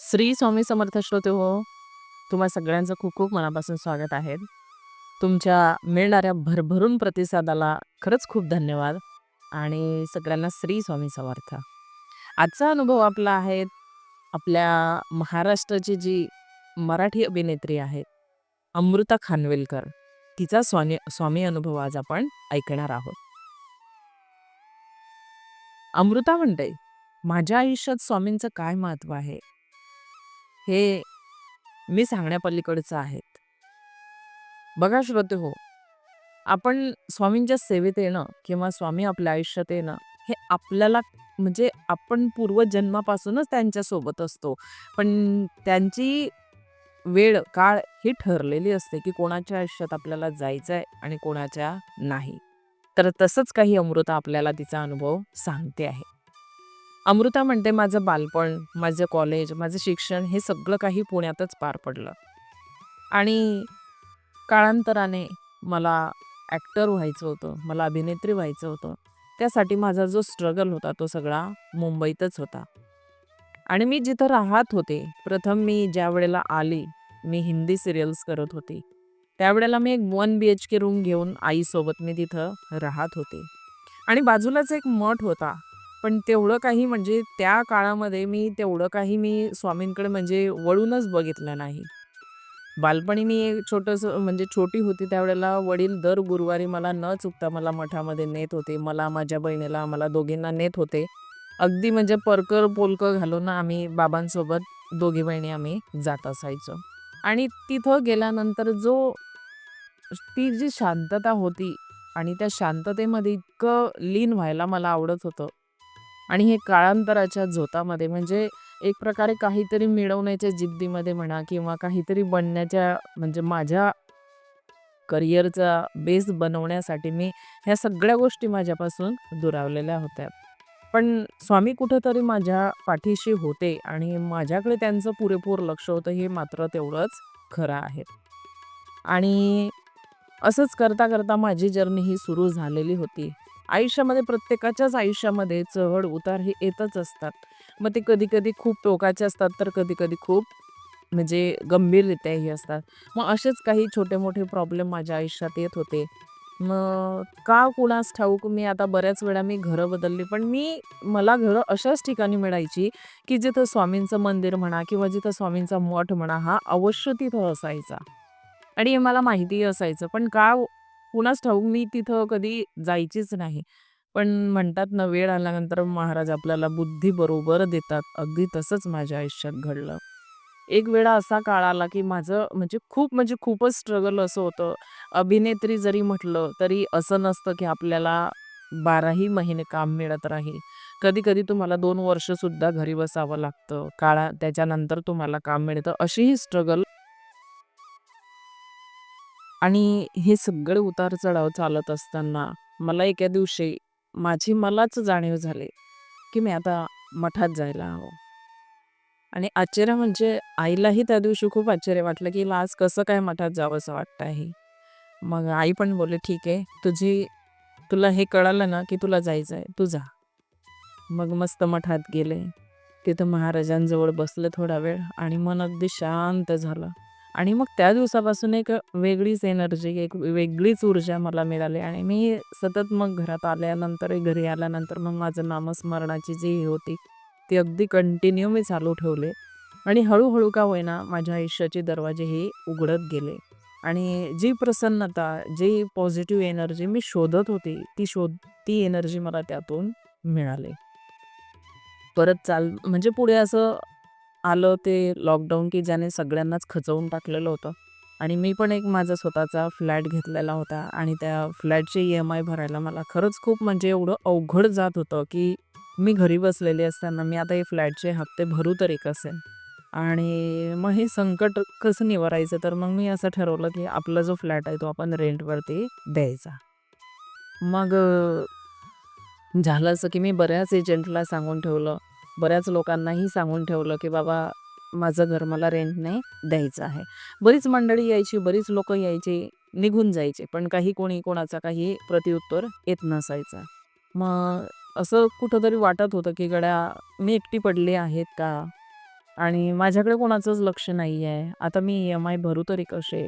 श्री स्वामी समर्थ श्रोते हो तुम्हा सगळ्यांचं खूप खूप मनापासून स्वागत आहे. तुमच्या मिळणाऱ्या भरभरून प्रतिसादाला खरंच खूप धन्यवाद आणि सगळ्यांना श्री स्वामी समर्थ. आजचा अनुभव आपला आहे आपल्या महाराष्ट्राची जी मराठी अभिनेत्री आहे अमृता खानवेलकर. तिचा स्वामी स्वामी अनुभव आज आपण ऐकणार आहोत. अमृता म्हणते माझ्या आयुष्यात स्वामींचं काय महत्त्व आहे? हे मी सांगण्यापलीकडचं आहेत. बघा श्रोते हो आपण स्वामींच्या सेवेत येणं किंवा स्वामी आपल्या आयुष्यात येणं हे आपल्याला म्हणजे आपण पूर्वजन्मापासूनच त्यांच्यासोबत असतो. पण त्यांची वेळ काळ ही ठरलेली असते की कोणाच्या आयुष्यात आपल्याला जायचं आहे आणि कोणाच्या नाही. तर तसंच काही अमृता आपल्याला तिचा अनुभव सांगते आहे. अमृता म्हणते माझं बालपण माझं कॉलेज माझं शिक्षण हे सगळं काही पुण्यातच पार पडलं. आणि काळांतराने मला ॲक्टर व्हायचं होतं मला अभिनेत्री व्हायचं होतं. त्यासाठी माझा जो स्ट्रगल होता तो सगळा मुंबईतच होता. आणि मी जिथं राहत होते प्रथम मी ज्या वेळेला आली मी हिंदी सिरियल्स करत होते. त्यावेळेला मी एक one B H K room घेऊन आईसोबत मी तिथं राहत होते. आणि बाजूलाच एक मठ होता पण तेवढं काही म्हणजे त्या काळामध्ये मी तेवढं काही मी स्वामींकडे म्हणजे वळूनच बघितलं नाही. बालपणी मी एक छोटंसं म्हणजे छोटी होती त्यावेळेला वडील दर गुरुवारी मला न चुकता मला मठामध्ये नेत होते. मला माझ्या बहिणीला मला दोघींना नेत होते. अगदी म्हणजे परकर पोलकं घालून आम्ही बाबांसोबत दोघी बहिणी आम्ही जात असायचो. आणि तिथं गेल्यानंतर जो ती जी शांतता होती आणि त्या शांततेमध्ये इतकं लीन व्हायला मला आवडत होतं. आणि हे काळांतराच्या झोतामध्ये म्हणजे एक प्रकारे काहीतरी मिळवण्याच्या जिद्दीमध्ये म्हणा किंवा काहीतरी बनण्याच्या म्हणजे माझ्या करिअरचा बेस बनवण्यासाठी मी ह्या सगळ्या गोष्टी माझ्यापासून दुरावलेल्या होत्या. पण स्वामी कुठंतरी माझ्या पाठीशी होते आणि माझ्याकडे त्यांचं पुरेपूर लक्ष होतं हे मात्र तेवढंच खरं आहे. आणि असंच करता करता माझी जर्नी ही सुरू झालेली होती. आयुष्यामध्ये प्रत्येकाच्याच आयुष्यामध्ये चढ उतार हे येतच असतात. मग ते कधी कधी खूप टोकाचे असतात तर कधी कधी खूप म्हणजे गंभीररित्याही असतात. मग असेच काही छोटे मोठे प्रॉब्लेम माझ्या आयुष्यात येत होते. मग का कुणास ठाऊक मी आता बऱ्याच वेळा मी घरं बदलली पण मी मला घरं अशाच ठिकाणी मिळायची की जिथं स्वामींचं मंदिर म्हणा किंवा जिथं स्वामींचा मठ म्हणा हा अवश्य तिथं असायचा. आणि हे मला माहितीही असायचं पण का कुणाच ठाऊक मी तिथं कधी जायचीच नाही. पण म्हणतात ना वेळ आल्यानंतर महाराज आपल्याला बुद्धी बरोबर देतात. अगदी तसंच माझ्या आयुष्यात घडलं. एक वेळा असा काळ आला की माझं म्हणजे खूप म्हणजे खूपच स्ट्रगल असं होतं. अभिनेत्री जरी म्हटलं तरी असं नसतं की आपल्याला बाराही महिने काम मिळत राहील. कधी कधी तुम्हाला दोन वर्षसुद्धा घरी बसावं लागतं. काळा त्याच्यानंतर तुम्हाला काम मिळतं. अशीही स्ट्रगल आणि हे सगळे उतार चढाव चालत असताना मला एका दिवशी माझी मलाच जाणीव झाली की मी आता मठात जायला हवं. आणि आश्चर्य म्हणजे आईलाही त्या दिवशी खूप आश्चर्य वाटलं की हिला आज कसं काय मठात जावं असं वाटतं आहे मग आई पण बोलले ठीक आहे तुझी तुला हे कळालं ना की तुला जायचं आहे तू जा. मग मस्त मठात गेले. तिथं महाराजांजवळ बसलं थोडा वेळ आणि मन अगदी शांत झालं. आणि मग त्या दिवसापासून एक वेगळीच एनर्जी एक वेगळीच ऊर्जा मला मिळाली आणि मी सतत मग घरात आल्यानंतर घरी आल्यानंतर मग माझं नामस्मरणाची जी हे होती ती अगदी कंटिन्यू मी चालू ठेवले आणि हळूहळू का होईना माझ्या आयुष्याचे दरवाजे हे उघडत गेले. आणि जी प्रसन्नता जी पॉझिटिव्ह एनर्जी मी शोधत होती ती शोध ती एनर्जी मला त्यातून मिळाली. परत चाल म्हणजे पुढे असं आलं ते लॉकडाऊन की ज्याने सगळ्यांनाच खचवून टाकलेलं होतं. आणि मी पण एक माझा स्वतःचा फ्लॅट घेतलेला होता आणि त्या फ्लॅटचे ई एम आय भरायला मला खरंच खूप म्हणजे एवढं अवघड जात होतं की मी घरी बसलेले असताना मी आता हे फ्लॅटचे हप्ते भरू तरी कसे आणि मग हे संकट कसं निवारायचं? तर मग मी असं ठरवलं की आपला जो फ्लॅट आहे तो आपण रेंटवरती द्यायचा. मग झालं असं की मी बऱ्याच एजंटला सांगून ठेवलं. बऱ्याच लोकांनाही सांगून ठेवलं की बाबा माझं घर मला रेंटने द्यायचं आहे बरीच मंडळी यायची बरीच लोक यायची निघून जायचे पण काही कोणी कोणाचा काही प्रत्युत्तर येत नसायचा मग असं कुठंतरी वाटत होतं की गड्या मी एकटी पडली आहेत का आणि माझ्याकडे कोणाचंच लक्ष नाही आहे. आता मी ई-एम-आय भरू तरी कसे?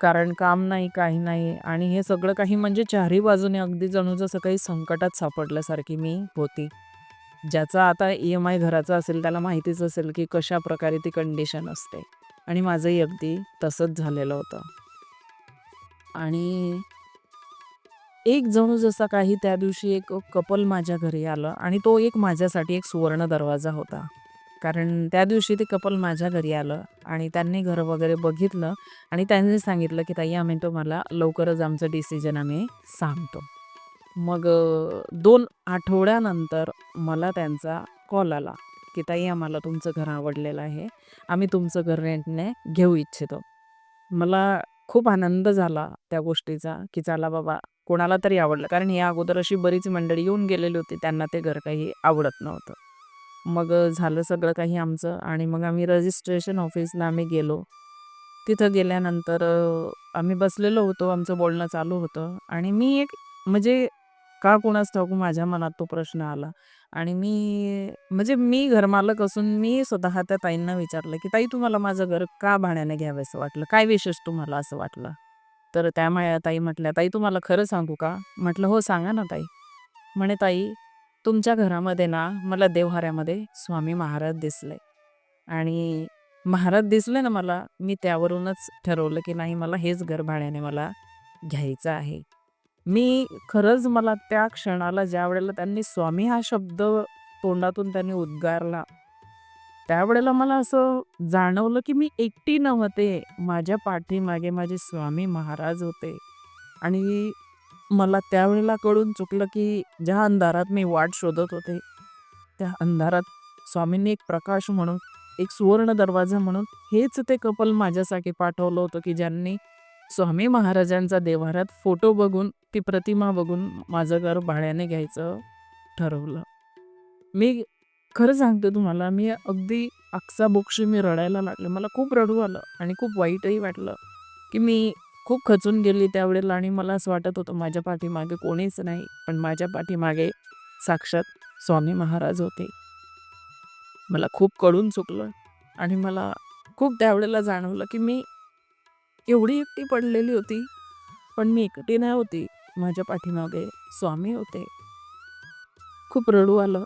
कारण काम नाही, काही नाही आणि हे सगळं काही म्हणजे चारही बाजूने अगदी जणू जसं काही संकटात सापडल्यासारखी मी होती. ज्याचा आता ई-एम-आय घराचा असेल त्याला माहितीच असेल की कशा प्रकारे ती कंडिशन असते आणि माझंही अगदी तसंच झालेलं होतं. आणि एक जणू जसा काही त्या दिवशी एक कपल माझ्या घरी आलं आणि तो एक माझ्यासाठी एक सुवर्ण दरवाजा होता. कारण त्या दिवशी ते कपल माझ्या घरी आलं आणि त्यांनी घर वगैरे बघितलं आणि त्यांनी सांगितलं की ताई आम्ही तुम्हाला लवकरच आमचं डिसिजन आम्ही सांगतो. मग दोन आठवड्यानंतर मला त्यांचा कॉल आला की ताई आम्हाला तुमचं घर आवडलेलं आहे. आम्ही तुमचं घर रेंटने घेऊ इच्छितो. मला खूप आनंद झाला त्या गोष्टीचा की चला बाबा कोणाला तरी आवडलं. कारण या अगोदर अशी बरीच मंडळी येऊन गेलेली होती. त्यांना ते घर काही आवडत नव्हतं. मग झालं सगळं काही आमचं आणि मग आम्ही रजिस्ट्रेशन ऑफिसला आम्ही गेलो. तिथं गेल्यानंतर आम्ही बसलेलो होतो. आमचं बोलणं चालू होतं आणि मी एक म्हणजे का कुणास ठाऊक माझ्या मनात तो प्रश्न आला आणि मी म्हणजे मी घरमालक असून मी स्वतः त्या ताईंना विचारलं की "ताई तुम्हाला माझं घर का भाड्याने घ्यावंसं वाटलं? काय विशेष तुम्हाला असं वाटलं?" तर त्या मा ताई म्हटल्या, "ताई तुम्हाला खरं सांगू का?" म्हटलं, "हो सांगा ना ताई." म्हणे, "ताई तुमच्या घरामध्ये ना मला देवहाऱ्यामध्ये स्वामी महाराज दिसले आणि महाराज दिसले ना मला, मी त्यावरूनच ठरवलं की नाही मला हेच घर भाड्याने मला घ्यायचं आहे." मी खरंच मला त्या क्षणाला ज्यावेळेला त्यांनी स्वामी हा शब्द तोंडातून त्यांनी उद्गारला, त्यावेळेला मला असं जाणवलं की मी एकटी नव्हते. माझ्या पाठीमागे माझे स्वामी महाराज होते आणि मला त्यावेळेला कळून चुकलं की ज्या अंधारात मी वाट शोधत होते, त्या अंधारात स्वामींनी एक प्रकाश म्हणून, एक सुवर्ण दरवाजा म्हणून हेच ते कपल माझ्यासाठी पाठवलं होतं की ज्यांनी स्वामी महाराजांचा देवारात फोटो बघून, ती प्रतिमा बघून माझं घर भाड्याने घ्यायचं ठरवलं. मी खरं सांगते तुम्हाला, मी अगदी अक्साबोक्शी मी रडायला लागले. मला खूप रडू आलं आणि खूप वाईटही वाटलं की मी खूप खचून गेली त्यावेळेला आणि मला असं वाटत होतं माझ्या पाठीमागे कोणीच नाही. पण माझ्या पाठीमागे साक्षात स्वामी महाराज होते. मला खूप कळून चुकलं आणि मला खूप त्यावेळेला जाणवलं की मी एवढी एकटी पडलेली होती. पण मी एकटी नाही होती. माझ्या पाठीमागे स्वामी होते. खूप रडू आलं.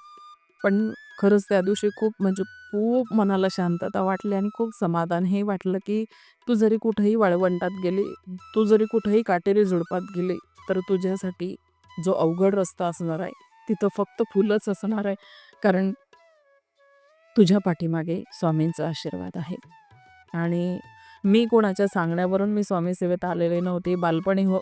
पण खरंच त्या दिवशी खूप म्हणजे खूप मनाला शांतता वाटली आणि खूप समाधान हे वाटलं की तू जरी कुठेही वाळवंटात गेली, तू जरी कुठेही काटेरी झुडपात गेली, तर तुझ्यासाठी जो अवघड रस्ता असणार आहे, तिथं फक्त फुलंच असणार आहे. कारण तुझ्या पाठीमागे स्वामींचा आशीर्वाद आहे. आणि मी कोणाच्या सांगण्यावरून मी स्वामी सेवेत आलेले नव्हते. बालपणी हो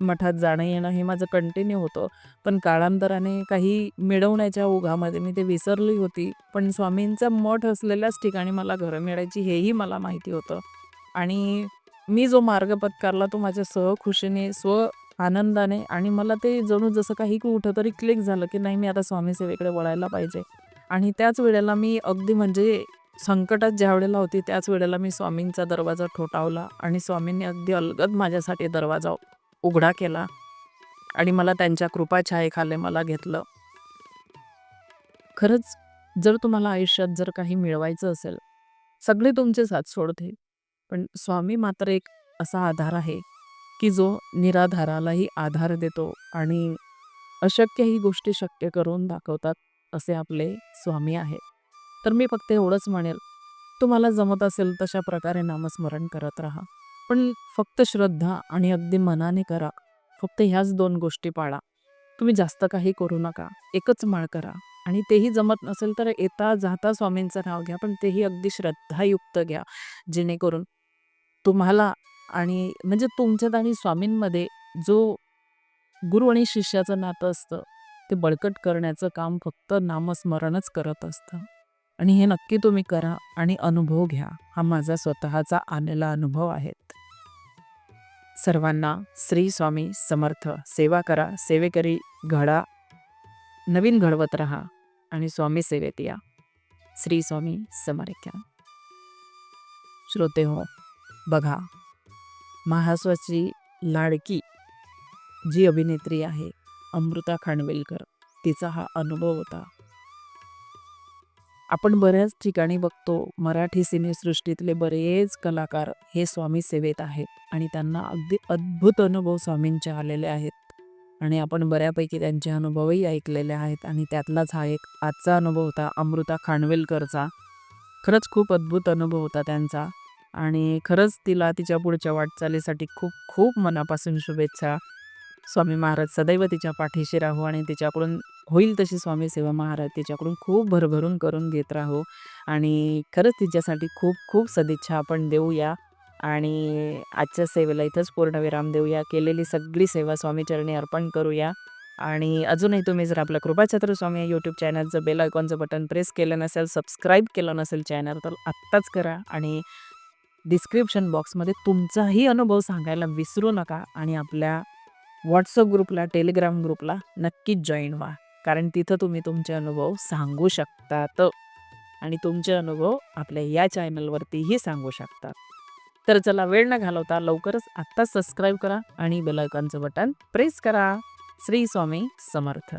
मठात जाणं येणं हे माझं कंटिन्यू होतं. पण काळांतराने काही मिळवण्याच्या ओघामध्ये मी ते विसरली होती. पण स्वामींचा मठ असलेल्याच ठिकाणी मला घरं मिळायची हेही मला माहिती होतं. आणि मी जो मार्ग पत्करला तो माझ्या सहखुशीने, स्व आनंदाने आणि मला ते जणू जसं काही कुठेतरी क्लिक झालं की नाही मी आता स्वामी सेवेकडे वळायला पाहिजे. आणि त्याच वेळेला मी अगदी म्हणजे संकटात ज्यावेळेला होती, त्याच वेळेला मी स्वामींचा दरवाजा ठोठावला आणि स्वामींनी अगदी अलगद माझ्यासाठी दरवाजा उघडा केला आणि मला त्यांच्या कृपाछायेखाले मला घेतलं. खरंच जर तुम्हाला आयुष्यात जर काही मिळवायचं असेल, सगळे तुमचे साथ सोडतील. पण स्वामी मात्र एक असा आधार आहे की जो निराधारालाही आधार देतो आणि अशक्य ही गोष्टी शक्य करून दाखवतात, असे आपले स्वामी आहेत. तर मी फक्त एवढंच म्हणेल, तुम्हाला जमत असेल तशा प्रकारे नामस्मरण करत राहा. पण फक्त श्रद्धा आणि अगदी मनाने करा. फक्त ह्याच दोन गोष्टी पाळा. तुम्ही जास्त काही करू नका. एकच माळ करा आणि तेही जमत नसेल तर येता जाता स्वामींचं नाव घ्या. पण तेही अगदी श्रद्धायुक्त घ्या. जेणेकरून तुम्हाला आणि म्हणजे तुमच्यात आणि स्वामींमध्ये जो गुरु आणि शिष्याचं नातं असतं, ते बळकट करण्याचं काम फक्त नामस्मरणच करत असतं. आणि हे नक्की तुम्ही करा आणि अनुभव घ्या. हा माझा स्वतःचा आलेला अनुभव आहे. सर्वांना श्री स्वामी समर्थ. सेवा करा, सेवेकरी घडा, नवीन घडवत राहा आणि स्वामी सेवेत या. श्री स्वामी समर्थ. श्रोतेहो, बघा महास्वाची लाडकी जी अभिनेत्री आहे, अमृता खानवेलकर तिचा हा अनुभव होता. आपण बऱ्याच ठिकाणी बघतो मराठी सिनेसृष्टीतले बरेच कलाकार हे स्वामी सेवेत आहेत आणि त्यांना अगदी अद्भुत अनुभव स्वामींचे आलेले आहेत. आणि आपण बऱ्यापैकी त्यांचे अनुभवही ऐकलेले आहेत आणि त्यातलाच हा एक आजचा अनुभव होता अमृता खानवेलकरचा. खरंच खूप अद्भुत अनुभव होता त्यांचा. आणि खरंच तिला तिच्या पुढच्या वाटचालीसाठी खूप खूप मनापासून शुभेच्छा. स्वामी महाराज सदैव तिच्या पाठीशी राहू आणि तिच्याकडून होईल तशी स्वामी सेवा महाराज तिच्याकडून खूप भरभरून करून घेत राहू. आणि खरंच तिच्यासाठी खूप खूप सदिच्छा आपण देऊया आणि आजच्या सेवेला इथंच पूर्णविराम देऊया केलेली सगळी सेवा स्वामीचरणी अर्पण करूया आणि अजूनही तुम्ही जर आपलं कृपाछत्र स्वामी यूट्यूब चॅनलचं बेल आयकॉनचं बटन प्रेस केलं नसेल सबस्क्राईब केलं नसेल चॅनल तर आत्ताच करा. आणि डिस्क्रिप्शन बॉक्समध्ये तुमचाही अनुभव सांगायला विसरू नका. आणि आपल्या व्हॉट्सअप ग्रुपला टेलिग्राम ग्रुपला नक्कीच जॉईन व्हा. कारण तिथं तुम्ही तुमचे अनुभव सांगू शकतात आणि तुमचे अनुभव आपल्या या चॅनलवरतीही सांगू शकतात. तर चला वेळ न घालवता लवकरच आत्ताच सबस्क्राईब करा आणि बेलायकॉनचं बटन प्रेस करा. श्री स्वामी समर्थ.